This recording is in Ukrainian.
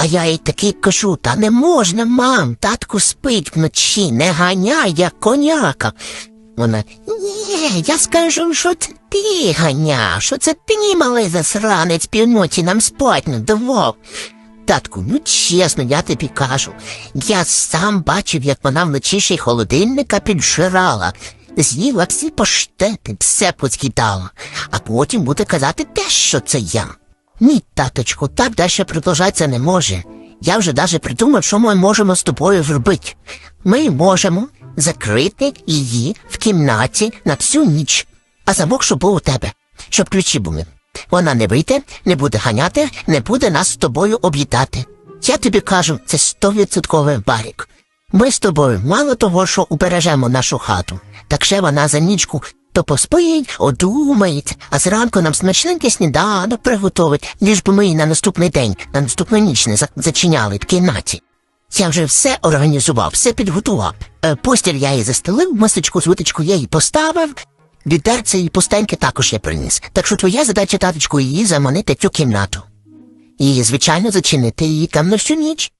А я їй таки кажу, та не можна, мам, татку спить вночі, не ганяй, як коняка. Вона, ні, я скажу, що це ти ганяв, що це ти, малий засранець, півночі нам спать не давав. Татку, ну чесно, я тобі кажу. Я сам бачив, як вона вночі ще й холодильника піджирала. З'їла всі паштети, все поскидала, а потім буде казати теж, що це я. Ні, таточку, так далі продовжатися не може. Я вже даже придумав, що ми можемо з тобою зробити. Ми можемо закрити її в кімнаті на всю ніч, а замок, щоб був у тебе, щоб ключі були. Вона не вийде, не буде ганяти, не буде нас з тобою об'їдати. Я тобі кажу, це стовідсотковий барік. Ми з тобою мало того, що убережемо нашу хату, так ще вона за нічку то поспить, одумається, а зранку нам смачненький сніданок приготовить, ліж би ми її на наступний день, на наступну ніч не зачиняли в кімнаті. Я вже все організував, все підготував. Е, постіль я її застелив, мисочку з виточку я її поставив, відерце і пустеньке також я приніс. Так що твоя задача, таточку, її заманити цю кімнату. І, звичайно, зачинити її там на всю ніч.